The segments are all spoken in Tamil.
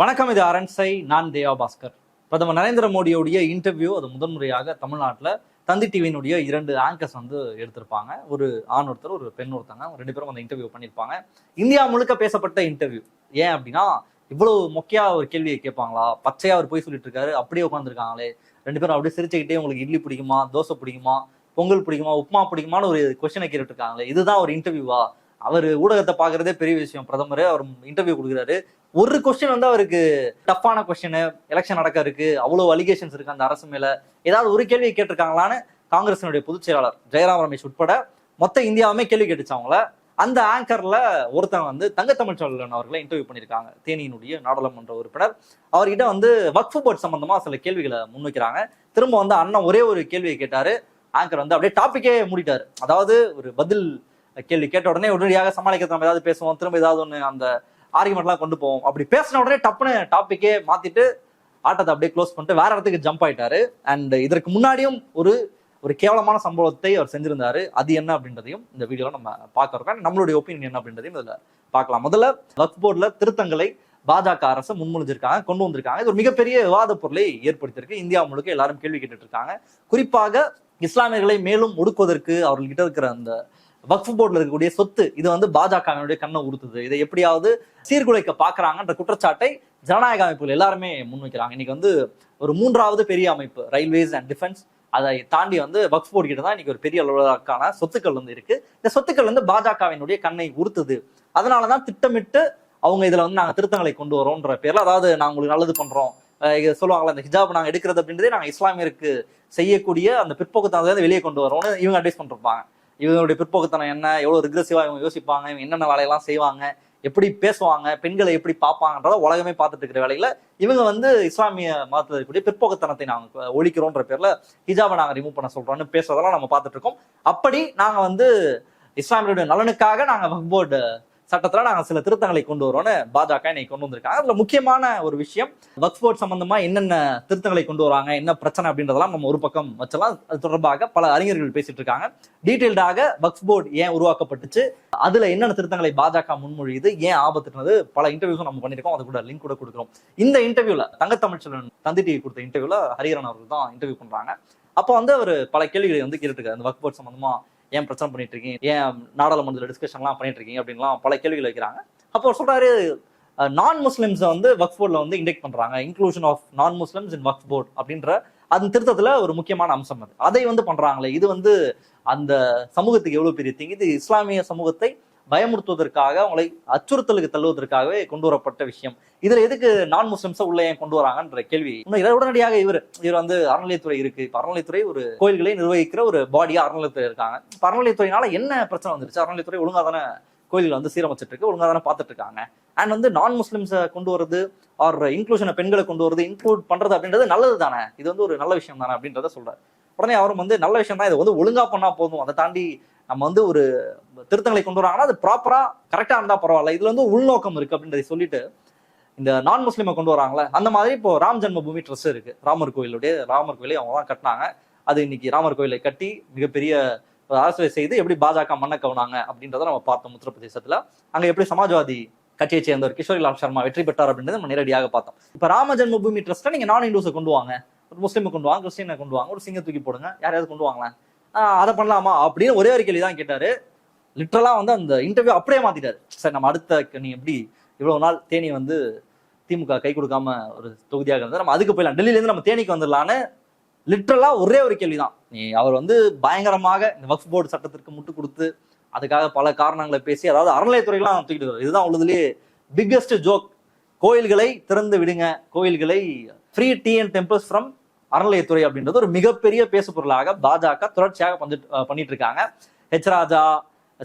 வணக்கம் இது அரண்சை நான் தேவா பாஸ்கர். பிரதமர் நரேந்திர மோடியோடைய இன்டர்வியூ அது முதன்முறையாக தமிழ்நாட்டில் தந்தி டிவியினுடைய இரண்டு ஆங்கர்ஸ் வந்து எடுத்திருப்பாங்க. ஒரு ஆண் ஒருத்தர் ஒரு பெண் ஒருத்தங்க. அவங்க ரெண்டு பேரும் அந்த இன்டர்வியூ பண்ணியிருப்பாங்க. இந்தியா முழுக்க பேசப்பட்ட இன்டர்வியூ ஏன் அப்படின்னா இவ்வளவு மொக்கையா ஒரு கேள்வியை கேட்பாங்களா? பச்சையா அவர் போய் சொல்லிட்டு இருக்காரு அப்படியே உட்காந்துருக்காங்களே ரெண்டு பேரும் அப்படியே சிரிச்சுக்கிட்டே உங்களுக்கு இட்லி பிடிக்குமா? தோசை பிடிக்குமா? பொங்கல் பிடிக்குமா? உப்புமா பிடிக்குமான்னு ஒரு கொஸ்டினை கேட்டுட்டு இருக்காங்களே இதுதான் ஒரு இன்டர்வியூவா அவர் ஊடகத்தை பார்க்கறதே பெரிய விஷயம். பிரதமர் அவர் இன்டர்வியூ கொடுக்குறாரு. ஒரு கொஸ்டின் வந்து அவருக்கு டஃப்பான கொஸ்டின் எலெக்ஷன் நடக்க இருக்கு அவ்வளோ அலிகேஷன்ஸ் இருக்கு அந்த அரசு மேல. ஏதாவது ஒரு கேள்வி கேட்டிருக்காங்களான்னு காங்கிரசினுடைய பொதுச் செயலாளர் ஜெயராம் ரமேஷ் உட்பட மொத்த இந்தியாவுமே கேள்வி கேட்டுச்சு அவங்கள. அந்த ஆங்கர்ல ஒருத்தன் வந்து தங்கத்தமிழ் சோழன் அவர்களை இன்டர்வியூ பண்ணியிருக்காங்க. தேனியினுடைய நாடாளுமன்ற உறுப்பினர். அவர்கிட்ட வந்து வக்ஃபு போர்ட் சம்பந்தமா சில கேள்விகளை முன்வைக்கிறாங்க. திரும்ப வந்து அண்ணன் ஒரே ஒரு கேள்வியை கேட்டாரு. ஆங்கர் வந்து அப்படியே டாபிக்கே மூடிட்டாரு. அதாவது ஒரு பதில் கேள்வி கேட்ட உடனே உடனடியாக சமாளிக்க நம்ம ஏதாவது பேசுவோம். திரும்ப ஏதாவது ஒன்று அந்த ஆர்குமெண்ட்லாம் கொண்டு போவோம். அப்படி பேசின உடனே டப்புன்னு டாப்பிக்கே மாத்திட்டு ஆட்டத்தை அப்படியே க்ளோஸ் பண்ணிட்டு வேற இடத்துக்கு ஜம்ப் ஆயிட்டாரு. அண்ட் இதற்கு முன்னாடியும் ஒரு ஒரு கேவலமான சம்பவத்தை அவர் செஞ்சிருந்தாரு. அது என்ன அப்படின்றதையும் இந்த வீடியோவில் நம்ம பார்க்கறோம் நம்மளுடைய ஒப்பீனியன் என்ன அப்படின்றதையும் இதில் பார்க்கலாம். முதல்ல வக்ஃப் போர்டில் திருத்தங்களை பாஜக அரசு முன்மொழிஞ்சிருக்காங்க கொண்டு வந்திருக்காங்க. இது ஒரு மிகப்பெரிய விவாத பொருளை ஏற்படுத்தியிருக்கு. இந்தியா முழுக்க எல்லாரும் கேள்வி கேட்டுட்டு இருக்காங்க. குறிப்பாக இஸ்லாமியர்களை மேலும் ஒடுக்குவதற்கு அவர்கள்கிட்ட இருக்கிற அந்த வக்ஃப் போர்டில் இருக்கக்கூடிய சொத்து இது வந்து பாஜகவினுடைய கண்ணை உறுத்துது. இதை எப்படியாவது சீர்குலைக்க பாக்குறாங்கன்ற குற்றச்சாட்டை ஜனநாயக அமைப்புகள் எல்லாருமே முன்வைக்கிறாங்க. இன்னைக்கு வந்து ஒரு மூன்றாவது பெரிய அமைப்பு ரயில்வேஸ் அண்ட் டிஃபென்ஸ் அதை தாண்டி வந்து வக்ஃப் போர்டு கிட்ட தான் இன்னைக்கு ஒரு பெரிய அளவுக்கான சொத்துக்கள் வந்து இருக்கு. இந்த சொத்துக்கள் வந்து பாஜகவினுடைய கண்ணை உறுத்துது. அதனாலதான் திட்டமிட்டு அவங்க இதுல வந்து நாங்க திருத்தங்களை கொண்டு வரோன்ற பேர்ல அதாவது நாங்க உங்களுக்கு நல்லது பண்றோம். சொல்லுவாங்களா இந்த ஹிஜாப் நாங்க எடுக்கிறது அப்படின்றதே நாங்க இஸ்லாமியருக்கு செய்யக்கூடிய அந்த பிற்போக்குத்தனத்தை வெளியே கொண்டு வரோம்னு இவங்க அட்வைஸ் பண்ணிருப்பாங்க. இவங்களுடைய பிற்போக்குத்தனம் என்ன? எவ்வளவு ரிக்ரெசிவா இவங்க யோசிப்பாங்க? இவங்க என்னென்ன வேலையெல்லாம் செய்வாங்க? எப்படி பேசுவாங்க? பெண்களை எப்படி பார்ப்பாங்கன்றத உலகமே பார்த்துட்டு இருக்கிற வேலையில இவங்க வந்து இஸ்லாமிய மதத்தில் இருக்கக்கூடிய பிற்போக்குத்தனத்தை நாங்க ஒழிக்கிறோன்ற பேர்ல ஹிஜாபை நாங்க ரிமூவ் பண்ண சொல்றோம்னு பேசுறதெல்லாம் நம்ம பார்த்துட்டு இருக்கோம். அப்படி நாங்க வந்து இஸ்லாமியருடைய நலனுக்காக நாங்க வக்ஃப் சட்டத்துல நாங்க சில திருத்தங்களை கொண்டு வரோம்னு பாஜக இன்னைக்கு கொண்டு வந்திருக்காங்க. அதுல முக்கியமான ஒரு விஷயம் வக்ஃப் போர்ட் சம்பந்தமா என்னென்ன திருத்தங்களை கொண்டு வராங்க என்ன பிரச்சனை அப்படின்றதெல்லாம் நம்ம ஒரு பக்கம் வச்சலாம் அது தொடர்பாக பல அறிஞர்கள் பேசிட்டு இருக்காங்க. டீட்டெயில்டாக வக்ஃப் போர்டு ஏன் உருவாக்கப்பட்டுச்சு அதுல என்னென்ன திருத்தங்களை பாஜக முன்மொழியுது ஏன் ஆபத்துனது பல இன்டர்வியூஸும் நம்ம பண்ணிருக்கோம் அது கூட லிங்க் கூட கொடுக்குறோம். இந்த இன்டர்வியூல தங்கத்தமிழ்ச்செல்வன் தந்தி டிவி கொடுத்த இன்டர்வியூல ஹரிஹரன் அவர்கள் தான் இன்டர்வியூ பண்றாங்க. அப்போ வந்து அவர் பல கேள்விகளை வந்து கேட்டுருக்காரு அந்த வக்ஃப் போர்ட் சம்பந்தமா ஏன் பிரச்சனை பண்ணிட்டு இருக்கீங்க ஏன் நாடாளுமன்றத்தில் டிஸ்கஷன்லாம் பண்ணிட்டு இருக்கீங்க அப்படின்லாம் பல கேள்விகள் வைக்கிறாங்க. அப்போ சொல்றாரு நான் முஸ்லிம்ஸை வந்து வக்ஃப் போர்டில் வந்து இண்டெக்ட் பண்றாங்க. Inclusion of non Muslims in Waqf board அப்படின்ற அந்த திருத்தத்தில் ஒரு முக்கியமான அம்சம் அது. அதை வந்து பண்றாங்களே இது வந்து அந்த சமூகத்துக்கு எவ்வளவு பெரிய தீங்கு? இது இஸ்லாமிய சமூகத்தை பயமுறுத்துவதற்காக அவங்களை அச்சுறுத்தலுக்கு தள்ளுவதற்காகவே கொண்டு வரப்பட்ட விஷயம். இதுல எதுக்கு நான் முஸ்லிம்ஸை உள்ள ஏன் கொண்டு வராங்கன்ற கேள்வி. இன்னும் இதை உடனடியாக இவர் இவர் வந்து அறநிலையத்துறை இருக்கு. இப்ப அறநிலையத்துறை ஒரு கோயில்களை நிர்வகிக்கிற ஒரு பாடியா அறநிலையத்துறை இருக்காங்க. இப்ப அறநிலையத்துறையினால என்ன பிரச்சனை வந்துருச்சு? அறநிலையத்துறை ஒழுங்கா தானே கோயில்கள் வந்து சீரமைச்சிட்டு இருக்கு ஒழுங்கா தானே பார்த்துட்டு இருக்காங்க அண்ட் வந்து நான் முஸ்லிம்ஸை கொண்டு வரது ஆர் இன்க்ளூஷனை பெண்களை கொண்டு வரது இன்க்ளூட் பண்றது அப்படின்றது நல்லது தானே? இது வந்து ஒரு நல்ல விஷயம் தானே அப்படின்றத சொல்றாரு. உடனே அவரும் வந்து நல்ல விஷயம் தான் இதை வந்து ஒழுங்கா பண்ணா போதும். அதை தாண்டி நம்ம வந்து ஒரு திருத்தங்களை கொண்டு வராங்கன்னா அது ப்ராப்பரா கரெக்டா இருந்தா பரவாயில்ல. இதுல வந்து உள்நோக்கம் இருக்கு அப்படின்றத சொல்லிட்டு இந்த நான் முஸ்லீமை கொண்டு வராங்களே அந்த மாதிரி இப்போ ராம் ஜென்மபூமி ட்ரஸ்ட் இருக்கு. ராமர் கோயிலுடைய ராமர் கோயிலை அவங்க தான் கட்டினாங்க. அது இன்னைக்கு ராமர் கோயிலை கட்டி மிகப்பெரிய ஒரு செய்து எப்படி பாஜக மண்ணை கவுனாங்க அப்படின்றத நம்ம பார்த்தோம் உத்தரப்பிரதேசத்துல. அங்க எப்படி சமாஜ்வாதி கட்சியை சேர்ந்தவர் கிஷோரிலால் சர்மா வெற்றி பெற்றார் அப்படின்றத நம்ம நேரடியாக பார்த்தோம். இப்ப ராம ஜென்மபூமி ட்ரஸ்ட்டை நீங்க நான் இந்துஸை கொண்டு வாங்க. ஒரு முஸ்லீமை கொண்டு வாங்க கிறிஸ்டியனை கொண்டு வாங்க ஒரு சிங்க தூக்கி போடுங்க. யாரையாவது கொண்டு வாங்களேன். அதை பண்ணலாமா அப்படின்னு ஒரே ஒரு கேள்வி தான் கேட்டாரு லிட்டரலா வந்து அந்த இன்டர்வியூ அப்படியே மாத்திட்டாரு. சார் நம்ம அடுத்த நீ எப்படி இவ்வளவு நாள் தேனி வந்து திமுக கை கொடுக்காம ஒரு தொகுதியாக இருந்தால் நம்ம அதுக்கு போயிடலாம். டெல்லியிலேருந்து நம்ம தேனிக்கு வந்துடலான்னு லிட்டரலா ஒரே ஒரு கேள்விதான். நீ அவர் வந்து பயங்கரமாக இந்த வக்ஃப் போர்டு சட்டத்திற்கு முட்டு கொடுத்து அதுக்காக பல காரணங்களை பேசி அதாவது அறநிலையத்துறையெல்லாம் தூக்கிட்டு வர்றாரு. இதுதான் உள்ளதுலேயே பிக்கெஸ்ட் ஜோக் கோயில்களை திறந்து விடுங்க. கோயில்களை free T N temples from அறநிலையத்துறை அப்படின்றது ஒரு மிகப்பெரிய பேசு பொருளாக பாஜக தொடர்ச்சியாக பண்ணிட்டு இருக்காங்க ஹெச் ராஜா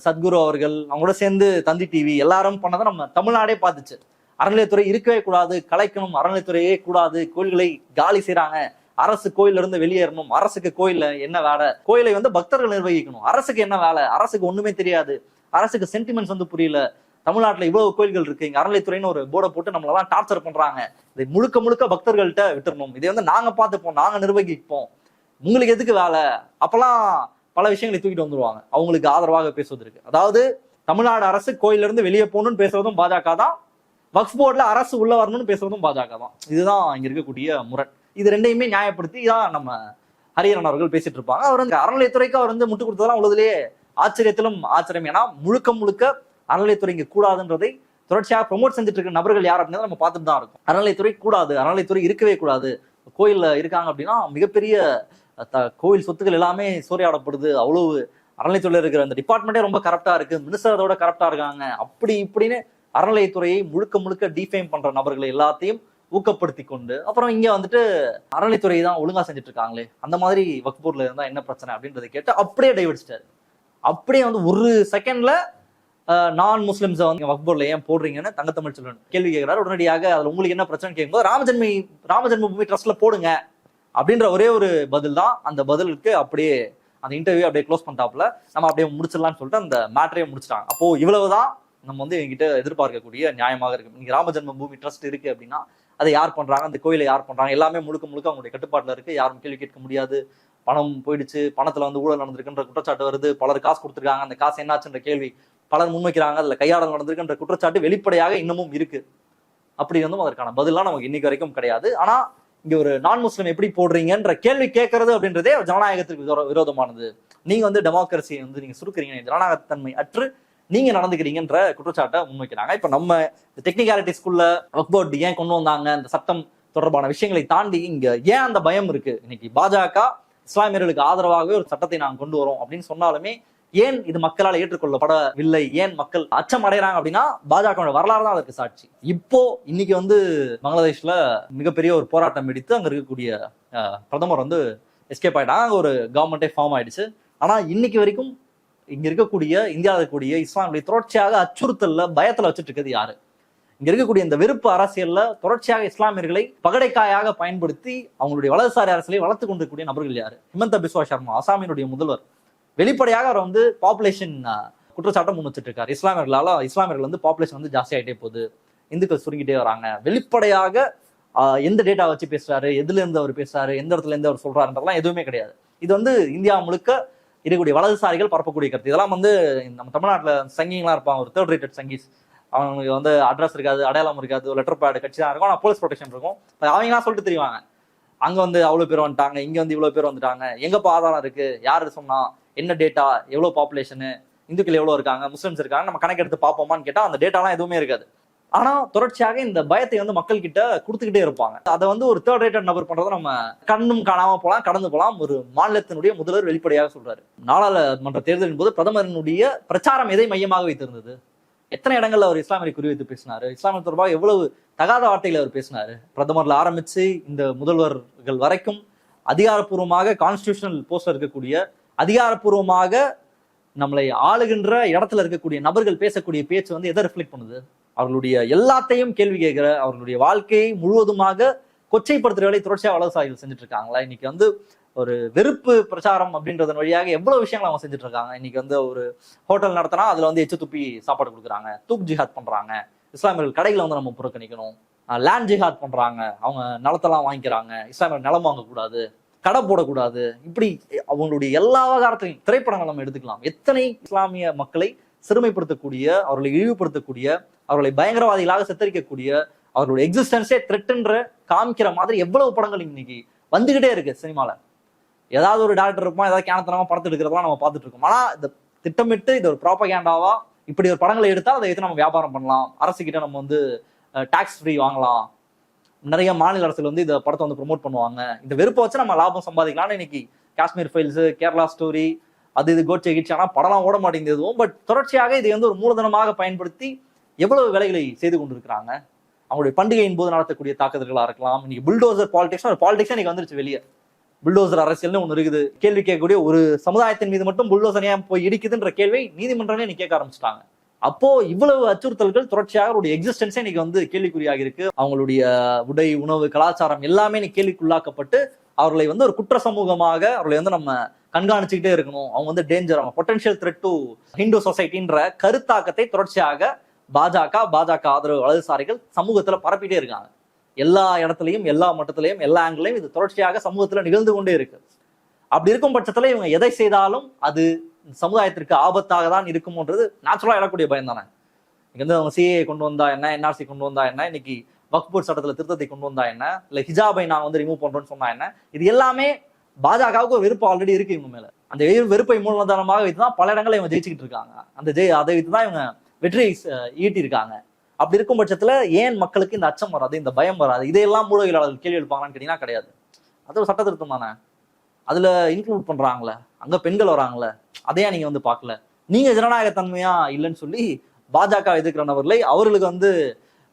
சத்குரு அவர்கள் அவங்க கூட சேர்ந்து தந்தி டிவி எல்லாரும் பண்ணதை நம்ம தமிழ்நாடே பார்த்துச்சு. அறநிலையத்துறை இருக்கவே கூடாது கலைக்கணும் அறநிலையத்துறையே கூடாது கோயில்களை காலி செய்யறாங்க அரசு கோயில இருந்து வெளியேறணும் அரசுக்கு கோயில என்ன வேலை? கோயிலை வந்து பக்தர்கள் நிர்வகிக்கணும். அரசுக்கு என்ன வேலை? அரசுக்கு ஒண்ணுமே தெரியாது. அரசுக்கு சென்டிமெண்ட்ஸ் வந்து புரியல. தமிழ்நாட்டுல இவ்வளவு கோயில்கள் இருக்கு. இங்க அறநிலைத்துறைன்னு ஒரு போர்டை போட்டு நம்மளெல்லாம் டார்ச்சர் பண்றாங்க. இதை முழுக்க முழுக்க பக்தர்கள்ட்ட விட்டுறணும். இதை வந்து நாங்க பார்த்துப்போம். நாங்க நிர்வகிப்போம். உங்களுக்கு எதுக்கு வேலை? அப்பெல்லாம் பல விஷயங்களை தூக்கிட்டு வந்துருவாங்க. அவங்களுக்கு ஆதரவாக பேசுவதற்கு. அதாவது தமிழ்நாடு அரசு கோயில்ல இருந்து வெளியே போகணும்னு பேசுறதும் பாஜக தான். வக்ஃப் போர்டில் அரசு உள்ள வரணும்னு பேசுறதும் பாஜக தான். இதுதான் இங்க இருக்கக்கூடிய முரண். இது ரெண்டையுமே நியாயப்படுத்தி தான் நம்ம ஹரியரன் அவர்கள் பேசிட்டு இருப்பாங்க. அவர் வந்து அறநிலையத்துறைக்கு அவர் வந்து முட்டு கொடுத்ததெல்லாம் உள்ளதுலேயே ஆச்சரியத்திலும் ஆச்சரியம். ஏன்னா முழுக்க முழுக்க அறநிலைத்துறை இங்க கூடாதுன்றதை தொடர்ச்சியாக ப்ரொமோட் செஞ்சுட்டு இருக்க நபர்கள் யார் அப்படின்னா நம்ம பார்த்துட்டு தான் இருக்கும். அறநிலைத்துறை கூடாது அறநிலைத்துறை இருக்கவே கூடாது. கோயில்ல இருக்காங்க அப்படின்னா மிகப்பெரிய த- கோயில் சொத்துக்கள் எல்லாமே சூறையாடப்படுது. அவ்வளவு அறநிலைத்துறையில் இருக்கிற அந்த டிபார்ட்மெண்ட்டே ரொம்ப கரெக்டா இருக்கு. மினிஸ்டரோட கரெக்டாக கரெக்டா இருக்காங்க. அப்படி இப்படின்னு அறநிலையத்துறையை முழுக்க முழுக்க டிஃபைம் பண்ற நபர்களை எல்லாத்தையும் ஊக்கப்படுத்தி கொண்டு அப்புறம் இங்க வந்துட்டு அறநிலைத்துறை தான் ஒழுங்கா செஞ்சுட்டு இருக்காங்களே அந்த மாதிரி வக்பூர்ல இருந்தா என்ன பிரச்சனை அப்படின்றத கேட்டு அப்படியே டைவர்டிச்சிட்டாரு அப்படியே வந்து ஒரு செகண்ட்ல நான் முஸ்லிம்ஸை வந்து வக்பூர்ல ஏன் போடுறீங்கன்னு தங்கத்தமிழ் சொல்லணும் கேள்வி கேட்கிறாரு. உடனடியாக அதுல உங்களுக்கு என்ன பிரச்சனை கேட்கும்போது ராமஜன்மி பூமி ட்ரஸ்ட்ல போடுங்க அப்படின்ற ஒரே ஒரு பதில் தான் அந்த பதிலுக்கு அப்படியே அந்த இன்டர்வியூ அப்படியே க்ளோஸ் பண்ணிட்டாப்ல நம்ம அப்படியே முடிச்சிடலாம்னு சொல்லிட்டு அந்த மேட்டரையே முடிச்சிட்டாங்க. அப்போ இவ்வளவுதான் நம்ம வந்து எங்கிட்ட எதிர்பார்க்கக்கூடிய நியாயமாக இருக்கு. நீங்க ராமஜன்ம பூமி ட்ரஸ்ட் இருக்கு அப்படின்னா அதை யார் பண்றாங்க? அந்த கோயிலை யார் பண்றாங்க? எல்லாமே முழுக்க முழுக்க அவங்களுடைய கட்டுப்பாட்டுல இருக்கு. யாரும் கேள்வி கேட்க முடியாது. பணம் போயிடுச்சு. பணத்துல வந்து ஊழல் நடந்திருக்குன்ற குற்றச்சாட்டு வருது. பலர் காசு கொடுத்துருக்காங்க. அந்த காசு என்னாச்சுன்ற கேள்வி பலர் முன்வைக்கிறாங்க அதுல கையாடல் நடந்திருக்குன்ற குற்றச்சாட்டு வெளிப்படையாக இன்னமும் இருக்கு. அப்படி இருந்தும் அதற்கான பதிலாம் நமக்கு இன்னைக்கு வரைக்கும் கிடையாது. ஆனா இங்க ஒரு நான் முஸ்லீம் எப்படி போடுறீங்கன்ற கேள்வி கேட்கறது அப்படின்றதே ஜனநாயகத்திற்கு விரோதமானது. நீங்க வந்து டெமோக்ரஸியை வந்து நீங்க சுருக்குறீங்க ஜனநாயகத்தன்மை அற்று நீங்க நடந்துக்கிறீங்கன்ற குற்றச்சாட்டை முன்வைக்கிறாங்க. இப்ப நம்ம டெக்னிகாலிட்டிஸ்குள்ள ஒர்க் போர்ட் ஏன் கொண்டு வந்தாங்க இந்த சட்டம் தொடர்பான விஷயங்களை தாண்டி இங்க ஏன் அந்த பயம் இருக்கு? இன்னைக்கு பாஜக இஸ்லாமியர்களுக்கு ஆதரவாகவே ஒரு சட்டத்தை நாங்கள் கொண்டு வரோம் அப்படின்னு சொன்னாலுமே ஏன் இது மக்களால் ஏற்றுக்கொள்ளப்படவில்லை? ஏன் மக்கள் அச்சம் அடைகிறாங்க அப்படின்னா பாஜகவோட வரலாறு தான் அதற்கு சாட்சி. இப்போ இன்னைக்கு வந்து பங்களாதேஷ்ல மிகப்பெரிய ஒரு போராட்டம் வெடித்து அங்க இருக்கக்கூடிய பிரதமர் வந்து எஸ்கேப் ஆயிட்டாங்க. அங்க ஒரு கவர்மெண்டே ஃபார்ம் ஆயிடுச்சு. ஆனா இன்னைக்கு வரைக்கும் இங்க இருக்கக்கூடிய இந்தியாவில் இருக்கக்கூடிய இஸ்லாமிய தொடர்ச்சியாக அச்சுறுத்தல்ல பயத்துல வச்சுட்டு இருக்கிறது யாரு? இங்க இருக்கக்கூடிய இந்த வெறுப்பு அரசியல்ல தொடர்ச்சியாக இஸ்லாமியர்களை பகடைக்காயாக பயன்படுத்தி அவங்களுடைய வலதுசாரி அரசியலை வளர்த்து கொண்டிருக்கக்கூடிய நபர்கள் யாரு? ஹிமந்த பிஸ்வா சர்மா அசாமியினுடைய முதல்வர். வெளிப்படையாக அவர் வந்து பாப்புலேஷன் குற்றச்சாட்டை முன் வச்சுட்டு இருக்காரு இஸ்லாமியர்களால இஸ்லாமியர்கள் வந்து பாப்புலேஷன் வந்து ஜாஸ்தி ஆகிட்டே போகுது. இந்துக்கள் சுருங்கிட்டே வராங்க. வெளிப்படையாக எந்த டேட்டா வச்சு பேசுறாரு? எதுல இருந்து அவர் பேசுறாரு? எந்த இடத்துல இருந்து அவர் சொல்றாருன்றதெல்லாம் எதுவுமே கிடையாது. இது வந்து இந்தியா முழுக்க இருக்கக்கூடிய வலதுசாரிகள் பரப்பக்கூடிய கருத்து. இதெல்லாம் வந்து நம்ம தமிழ்நாட்டில் சங்கிங்கெல்லாம் இருப்பாங்க. ஒரு தேர்ட் ரேட்டட் சங்கீஸ். அவங்களுக்கு வந்து அட்ரஸ் இருக்காது அடையாளம் இருக்காது லெட்டர் பேடு கட்சி தான் இருக்கும். ஆனால் போலீஸ் ப்ரொடெக்ஷன் இருக்கும். அவங்கலாம் சொல்லிட்டு தெரிவாங்க. அங்கே வந்து அவ்வளோ பேர் வந்துட்டாங்க. இங்கே வந்து இவ்வளோ பேர் வந்துட்டாங்க. எங்கப்பா ஆதாரம் இருக்கு? யார் சொன்னா? என்ன டேட்டா எவ்வளோ பாப்புலேஷனு இந்துக்கள் எவ்வளோ இருக்காங்க முஸ்லிம்ஸ் இருக்காங்க நம்ம கணக்கெடுத்து பார்ப்போமான்னு கேட்டால் அந்த டேட்டாலாம் எதுவுமே இருக்காது. ஆனால் தொடர்ச்சியாக இந்த பயத்தை வந்து மக்கள் கிட்ட கொடுத்துக்கிட்டே இருப்பாங்க. அதை வந்து ஒரு தேர்ட் ரேட்டட் நபர் பண்றதை நம்ம கண்ணும் காணாம போகலாம் கடந்து போகலாம் ஒரு மாநிலத்தினுடைய முதல்வர் வெளிப்படையாக சொல்றாரு. நாடாளுமன்ற தேர்தலின் போது பிரதமரினுடைய பிரச்சாரம் எதை மையமாக வைத்திருந்தது? எத்தனை இடங்கள்ல அவர் இஸ்லாமியை குறிவைத்து பேசினாரு? இஸ்லாமிய தொடர்பாக எவ்வளவு தகாத வார்த்தைகளை அவர் பேசினாரு? பிரதமர்ல ஆரம்பிச்சு இந்த முதல்வர்கள் வரைக்கும் அதிகாரப்பூர்வமாக கான்ஸ்டியூஷனல் போஸ்ட்ல இருக்கக்கூடிய அதிகாரப்பூர்வமாக நம்மளை ஆளுகின்ற இடத்துல இருக்கக்கூடிய நபர்கள் பேசக்கூடிய பேச்சு வந்து எதை ரிஃப்ளெக்ட் பண்ணுது? அவர்களுடைய எல்லாத்தையும் கேள்வி கேட்கிற அவர்களுடைய வாழ்க்கையை முழுவதுமாக கொச்சைப்படுத்துற வேலை தொடர்ச்சியாக வலதுசாரிகள் செஞ்சுட்டு இருக்காங்களா இன்னைக்கு வந்து ஒரு வெறுப்பு பிரச்சாரம் அப்படின்றதன் வழியாக எவ்வளவு விஷயங்கள் அவங்க செஞ்சுட்டு இருக்காங்க இன்னைக்கு வந்து ஒரு ஹோட்டல் நடத்தினா அதுல வந்து எச்சு துப்பி சாப்பாடு கொடுக்குறாங்க தூக் ஜிஹாத் பண்றாங்க இஸ்லாமியர்கள் கடைகளை வந்து நம்ம புறக்கணிக்கணும் லேண்ட் ஜிஹாத் பண்றாங்க அவங்க நிலத்தெல்லாம் வாங்கிக்கிறாங்க இஸ்லாமியர் நிலம் வாங்கக்கூடாது கடை போடக்கூடாது. இப்படி அவங்களுடைய எல்லா விவகாரத்தையும் திரைப்படங்கள் நம்ம எடுத்துக்கலாம். எத்தனை இஸ்லாமிய மக்களை சிறுமைப்படுத்தக்கூடிய அவர்களை இழிவுபடுத்தக்கூடிய அவர்களை பயங்கரவாதிகளாக சித்தரிக்கக்கூடிய அவர்களுடைய எக்ஸிஸ்டன்ஸே த்ரெட்டுன்ற காமிக்கிற மாதிரி எவ்வளவு படங்கள் இன்னைக்கு வந்துகிட்டே இருக்கு சினிமால. ஏதாவது ஒரு டேரக்டர் இருப்போம் ஏதாவது கேனத்தனமா படத்தை எடுக்கிறதெல்லாம் நம்ம பார்த்துட்டு இருக்கோம். ஆனா இந்த திட்டமிட்டு இது ஒரு ப்ராப்பகேண்டாவா இப்படி ஒரு படங்களை எடுத்தால் அதை எடுத்து நம்ம வியாபாரம் பண்ணலாம். அரசு கிட்ட நம்ம வந்து டாக்ஸ் ஃப்ரீ வாங்கலாம். நிறைய மாநில அரசுகள் வந்து இந்த படத்தை வந்து ப்ரொமோட் பண்ணுவாங்க. இந்த வெறுப்பை வச்சு நம்ம லாபம் சம்பாதிக்கலாம்னு இன்னைக்கு காஷ்மீர் ஃபைல்ஸ் கேரளா ஸ்டோரி அது இது கோட்சை கிட்சி ஆனால் படம்லாம் ஓட மாட்டேங்குது பட் தொடர்ச்சியாக இதை வந்து ஒரு மூலதனமாக பயன்படுத்தி எவ்வளவு வேலைகளை செய்து கொண்டிருக்கிறாங்க. அவங்களுடைய பண்டிகையின் போது நடத்தக்கூடிய தாக்குதல்களாக இருக்கலாம் இன்னைக்கு புல்டோசர் பாலிடிக்ஸ் ஒரு பாலிடிக்ஸ் இன்னைக்கு வந்துருச்சு வெளியே. புல்டோசர் அரசியல்னு ஒன்று இருக்குது. கேள்வி கேட்கக்கூடிய ஒரு சமுதாயத்தின் மீது மட்டும் புல்டோசர் ஏன் போய் இடிக்குதுன்ற கேள்வி நீதிமன்றமே இன்னைக்கு கேட்க ஆரம்பிச்சிட்டாங்க. அப்போ இவ்வளவு அச்சுறுத்தல்கள் தொடர்ச்சியாக அவருடைய எக்ஸிஸ்டன்ஸே இன்னைக்கு வந்து கேள்விக்குறியாக இருக்கு. அவங்களுடைய உடை உணவு கலாச்சாரம் எல்லாமே இன்னைக்கு கேள்விக்குள்ளாக்கப்பட்டு அவர்களை வந்து ஒரு குற்ற சமூகமாக அவர்களை வந்து நம்ம கண்காணிச்சுக்கிட்டே இருக்கணும். அவங்க வந்து டேஞ்சர் அவங்க பொட்டன்ஷியல் த்ரெட் டு ஹிந்து சொசைட்டின்ற கருத்தாக்கத்தை தொடர்ச்சியாக பாஜக பாஜக ஆதரவு வலதுசாரிகள் சமூகத்துல பரப்பிட்டே இருக்காங்க. எல்லா இடத்துலையும் எல்லா மட்டத்திலையும் எல்லா ஆங்கிலையும் இது தொடர்ச்சியாக சமூகத்துல நிகழ்ந்து கொண்டே இருக்கு. அப்படி இருக்கும் பட்சத்துல இவங்க எதை செய்தாலும் அது சமுதாயத்திற்கு ஆபத்தாக தான் இருக்கும்ன்றது நேச்சுரலாக எழக்கூடிய பயம் தானே இங்கே வந்து அவங்க சிஏ கொண்டு வந்தா என்ன என்ஆர்சி கொண்டு வந்தா என்ன இன்னைக்கு வக்ஃப் போர்ட் திருத்தத்தை கொண்டு வந்தா என்ன இல்லை ஹிஜாபை நான் வந்து ரிமூவ் பண்ணுறோன்னு சொன்னா என்ன இது எல்லாமே பாஜகவுக்கு ஒரு வெறுப்பு ஆல்ரெடி இருக்கு இவங்க மேல. அந்த வெறுப்பை மூலதானமாக வைத்துதான் பல இடங்களை இவங்க ஜெயிச்சுக்கிட்டு இருக்காங்க. அந்த ஜெய் அதை வைத்துதான் இவங்க வெற்றி ஈட்டி இருக்காங்க அப்படி இருக்கும் பட்சத்துல ஏன் மக்களுக்கு இந்த அச்சம் வராது இந்த பயம் வராது? இதையெல்லாம் மூலவியலாளர்கள் கேள்வி எழுப்பாங்கன்னு கேட்டீங்கன்னா கிடையாது. அது ஒரு சட்ட திருத்தம் தானே. அதுல இன்க்ளூட் பண்றாங்களே? அங்க பெண்கள் வராங்களே? அதையா நீங்க வந்து பார்க்கல? நீங்க ஜனநாயகத்தன்மையா இல்லைன்னு சொல்லி பாஜக எதிர்க்கிற நபர்களை அவர்களுக்கு வந்து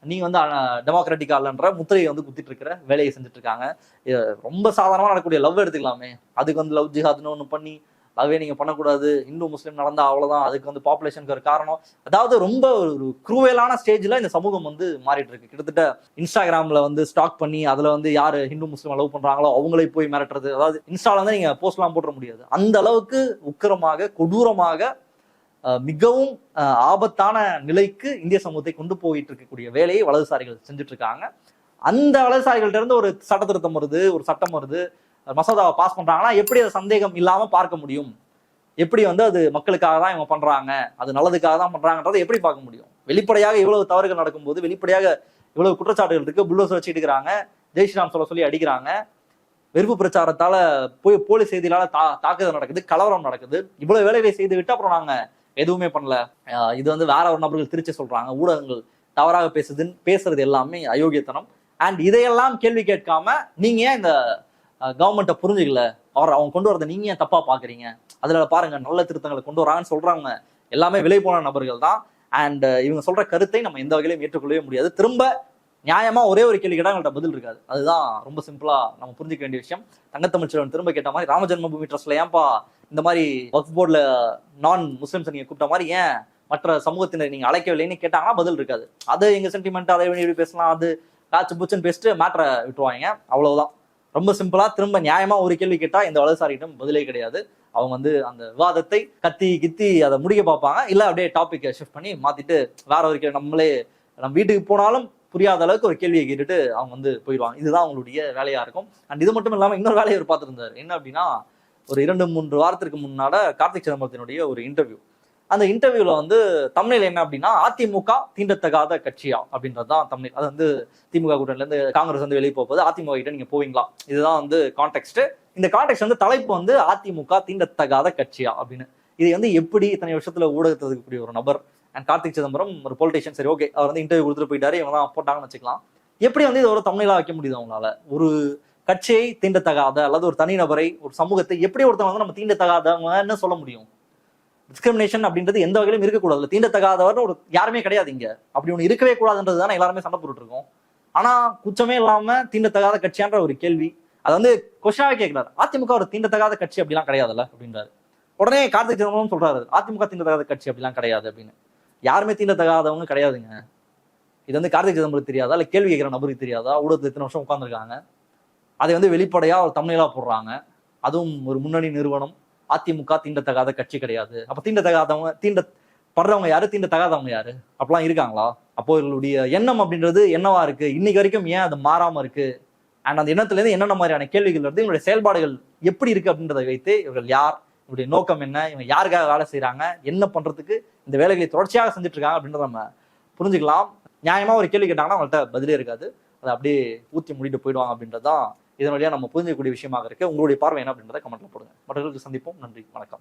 நீங்க வந்து டெமோக்ராட்டிக்கா இல்லைன்ற முத்திரையை வந்து குத்திட்டு இருக்கிற வேலையை செஞ்சுட்டு இருக்காங்க. ரொம்ப சாதாரணமா நடக்கக்கூடிய லவ் எடுத்துக்கலாமே. அதுக்கு வந்து லவ் ஜிஹாத்னு ஒன்று பண்ணி லவ்வே நீங்கள் பண்ணக்கூடாது. இந்து முஸ்லீம் நடந்தால் அவ்வளோதான் அதுக்கு வந்து பாப்புலேஷனுக்கு ஒரு காரணம். அதாவது ரொம்ப ஒரு குரூவலான ஸ்டேஜில் இந்த சமூகம் வந்து மாறிட்டு இருக்கு கிட்டத்தட்ட இன்ஸ்டாகிராமில் வந்து ஸ்டாக் பண்ணி அதில் வந்து யார் ஹிந்து முஸ்லீம் லவ் பண்ணுறாங்களோ அவங்களே போய் மிரட்டுறது. அதாவது இன்ஸ்டாவில் வந்து நீங்கள் போஸ்ட்லாம் போட்டுற முடியாது. அந்த அளவுக்கு உக்கிரமாக கொடூரமாக மிகவும் ஆபத்தான நிலைக்கு இந்திய சமூகத்தை கொண்டு போயிட்டு இருக்கக்கூடிய வேலையை வலதுசாரிகள் செஞ்சுட்டு இருக்காங்க அந்த வலதுசாரிகள்ட்ட இருந்து ஒரு சட்ட திருத்தம் வருது ஒரு சட்டம் வருது. மசோதாவை பாஸ் பண்றாங்கன்னா எப்படி அதை சந்தேகம் இல்லாம பார்க்க முடியும்? எப்படி வந்து அது மக்களுக்காக தான் இவங்க பண்றாங்க? அது நல்லதுக்காக தான் பண்றாங்கன்றதை எப்படி பார்க்க முடியும்? வெளிப்படையாக இவ்வளவு தவறுகள் நடக்கும்போது வெளிப்படையாக இவ்வளவு குற்றச்சாட்டுகள் இருக்கு புல்லோஸ் வச்சுட்டு இருக்கிறாங்க ஜெய் ஸ்ரீராம் சொல்ல சொல்லி அடிக்கிறாங்க. வெறுப்பு பிரச்சாரத்தால போய் போலீஸ் செய்தியால தா தாக்குதல் நடக்குது கலவரம் நடக்குது. இவ்வளவு வேலைகளை செய்து விட்டு அப்புறம் நாங்க எதுவுமே பண்ணல. இது வந்து வேற ஒரு நபர்கள் திருச்சி சொல்றாங்க ஊடகங்கள் தவறாக பேசுதுன்னு பேசுறது எல்லாமே அயோக்கியத்தனம். அண்ட் இதையெல்லாம் கேள்வி கேட்காம நீங்க ஏன் இந்த கவர்மெண்ட்டை புரிஞ்சுக்கல. அவர் அவங்க கொண்டு வரதை நீங்க ஏன் தப்பா பாக்குறீங்க? அதுல பாருங்க நல்ல திருத்தங்களை கொண்டு வராங்கன்னு சொல்றாங்க. எல்லாமே விலை போன நபர்கள் தான். அண்ட் இவங்க சொல்ற கருத்தை நம்ம எந்த வகையிலும் ஏற்றுக்கொள்ளவே முடியாது. திரும்ப நியாயமா ஒரே ஒரு கேள்வி கேட்டால் எங்கள்கிட்ட பதில் இருக்காது. அதுதான் ரொம்ப சிம்பிளா நம்ம புரிஞ்சுக்க வேண்டிய விஷயம். தங்கத்தமிழ்ச்செல்வன் திரும்ப கேட்ட மாதிரி ராமஜென்மபூமி ட்ரஸ்ட்ல ஏன்பா இந்த மாதிரி வக்ஃப் போர்டில் நான் முஸ்லிம்ஸ் நீங்க கூப்பிட்ட மாதிரி ஏன் மற்ற சமூகத்தினர் நீங்க அழைக்கவில்லைன்னு கேட்டாங்கன்னா பதில் இருக்காது. அது எங்க சென்டிமெண்ட் அதை எப்படி பேசலாம் அது காச்சு புச்சுன்னு பேசிட்டு மேட்டரை விட்டுருவாங்க. அவ்வளவுதான். ரொம்ப சிம்பிளா திரும்ப நியாயமா ஒரு கேள்வி கேட்டா இந்த வலதுசாரியிடம் பதிலே கிடையாது. அவங்க வந்து அந்த விவாதத்தை கத்தி கித்தி அதை முடிக்க பார்ப்பாங்க. இல்ல அப்படியே டாபிக்கை ஷிஃப்ட் பண்ணி மாத்திட்டு வேற ஒரு கேள்வி நம்மளே நம்ம வீட்டுக்கு போனாலும் புரியாத அளவுக்கு ஒரு கேள்வியை கேட்டுட்டு அவங்க வந்து போயிடுவாங்க. இதுதான் அவங்களுடைய வேலையா இருக்கும். அண்ட் இது மட்டும் இல்லாம இன்னொரு வேலையை அவர் பார்த்திருந்தாரு. என்ன அப்படின்னா ஒரு இரண்டு மூன்று வாரத்திற்கு முன்னாட கார்த்திக் சிதம்பரத்தினுடைய ஒரு இன்டர்வியூ அந்த இன்டர்வியூல வந்து தமிழில் என்ன அப்படின்னா அதிமுக தீண்டத்தகாத கட்சியா? அப்படின்றது தான் தமிழ். அது வந்து திமுக கூட்டணில இருந்து காங்கிரஸ் வந்து வெளியே போகுது அதிமுக கிட்ட நீங்க போவீங்களா? இதுதான் வந்து கான்டெக்ட் இந்த கான்டெக்ட் வந்து தலைப்பு வந்து அதிமுக தீண்டத்தகாத கட்சியா அப்படின்னு. இது வந்து எப்படி இத்தனை வருஷத்துல ஊடகத்தில் ஒரு நபர்? அண்ட் கார்த்திக் சிதம்பரம் ஒரு பொலிட்டிஷியன் சரி ஓகே அவர் வந்து இன்டர்வியூ கொடுத்துட்டு போயிட்டாரு. இவங்க தான் போட்டாங்கன்னு வச்சுக்கலாம். எப்படி வந்து இதை ஒரு தமிழா வைக்க முடியுது அவங்களால? ஒரு கட்சியை தீண்டத்தகாத அல்லது ஒரு தனிநபரை ஒரு சமூகத்தை எப்படி ஒருத்தவங்க வந்து நம்ம தீண்டத்தகாதவங்கன்னு சொல்ல முடியும்? டிஸ்கிரிமினேஷன் அப்படின்றது எந்த வகையிலும் இருக்கக்கூடாது. தீண்டத்தகாதவர் ஒரு யாருமே கிடையாது இங்க. அப்படி ஒன்று இருக்கவே கூடாதுன்றது தானே எல்லாருமே சண்டை போட்டுட்டு இருக்கோம் ஆனா குச்சமே இல்லாம தீண்டத்தகாத கட்சியான்ற ஒரு கேள்வி அது வந்து கொஷனாவே கேட்கிறாரு. அதிமுக ஒரு தீண்டத்தகாத கட்சி அப்படிலாம் கிடையாதுல்ல அப்படின்றாரு. உடனே கார்த்திக் சிதம்பரம் சொல்றாரு அதிமுக தீண்டத்தகாத கட்சி அப்படிலாம் கிடையாது அப்படின்னு. யாருமே தீண்டத்தகாதவங்க கிடையாதுங்க. இது வந்து கார்த்திக் சிதம்பரம் தெரியாதா? இல்ல கேள்வி கேட்கிற நபருக்கு தெரியாதா? ஊடகத்தில் இத்தனை வருஷம் உட்காந்துருக்காங்க அதை வந்து வெளிப்படையா ஒரு தமிழா போடுறாங்க. அதுவும் ஒரு முன்னணி நிறுவனம். அதிமுக தீண்டத்தகாத கட்சி கிடையாது. அப்ப தீண்டத்தகாதவங்க தீண்ட படுறவங்க யாரு? தீண்டத்தகாதவங்க யாரு? அப்பெல்லாம் இருக்காங்களா? அப்போ இவர்களுடைய எண்ணம் அப்படின்றது என்னவா இருக்கு? இன்னைக்கு வரைக்கும் ஏன் அது மாறாம இருக்கு? அண்ட் அந்த எண்ணத்துல இருந்து என்னென்ன மாதிரியான கேள்விகள் வருது? இவங்களுடைய செயல்பாடுகள் எப்படி இருக்கு அப்படின்றத வைத்து இவர்கள் யார்? இவருடைய நோக்கம் என்ன? இவங்க யாருக்காக வேலை செய்யறாங்க என்ன பண்றதுக்கு இந்த வேலைகளை தொடர்ச்சியாக செஞ்சுட்டு இருக்காங்க அப்படின்றத நம்ம புரிஞ்சுக்கலாம். நியாயமா ஒரு கேள்வி கேட்டாங்கன்னா அவங்கள்ட்ட பதிலே இருக்காது. அதை அப்படியே ஊத்தி முடிட்டு போயிடுவாங்க அப்படின்றதான் இதன் வழியா நம்ம புரிஞ்சிக்கக்கூடிய விஷயமாக இருக்கு. உங்களுடைய பார்வை என்ன அப்படின்றத கமெண்ட்ல போடுங்க. மற்றவர்களுக்கு சந்திப்போம். நன்றி. வணக்கம்.